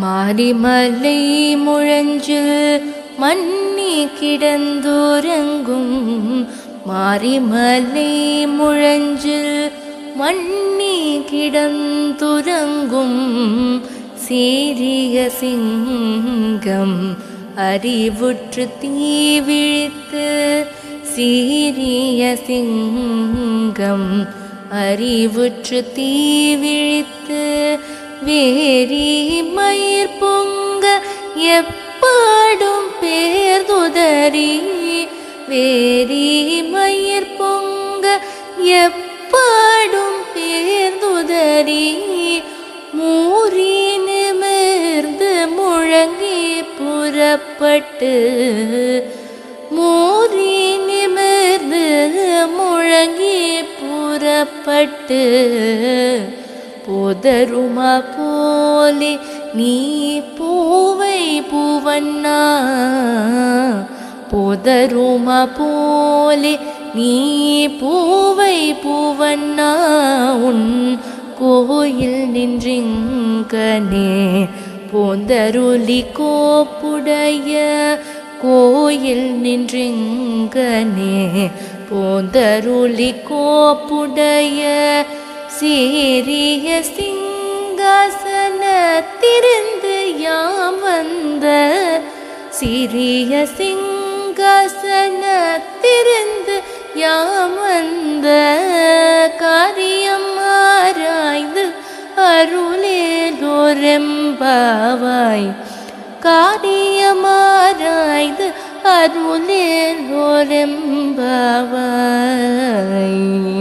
மாரிமலை முழஞ்சில் மண்ணி கிடந்துறங்கும் மாரிமலை முழஞ்சில் மண்ணி கிடந்துறங்கும் சீரிய சிங்கம் அறிவுற்று தீவிழித்து சீரிய சிங்கம் அறிவுற்று தீவிழித்து வேரி மயிர் பொங்க எப்பாடும் பேர்துதறி வேரி மயிர் பொங்க எப்பாடும் பேர்துதறி மூறி நிமிர்ந்து முழங்கி புறப்பட்டு மூறி நிமிர்ந்து முழங்கி புறப்பட்டு. போதருமா போலே நீ பூவை பூவண்ணா? போதருமா போலே நீ பூவை பூவண்ணா? உன் கோயில் நின்றிங்கனே போந்தருளி கோப்புடைய கோயில் நின்றிங்கனே போந்தருளி கோப்புடைய சேரிய சிங்காசனத்திருந்து யாம் வந்த சிறிய சிங்காசனத்திருந்து யாம் வந்த காரியம் ஆராய்ந்து அருளேலோரெம்பாவாய். காரியமாராய்ந்து அருளேலோரெம்பாவாய்.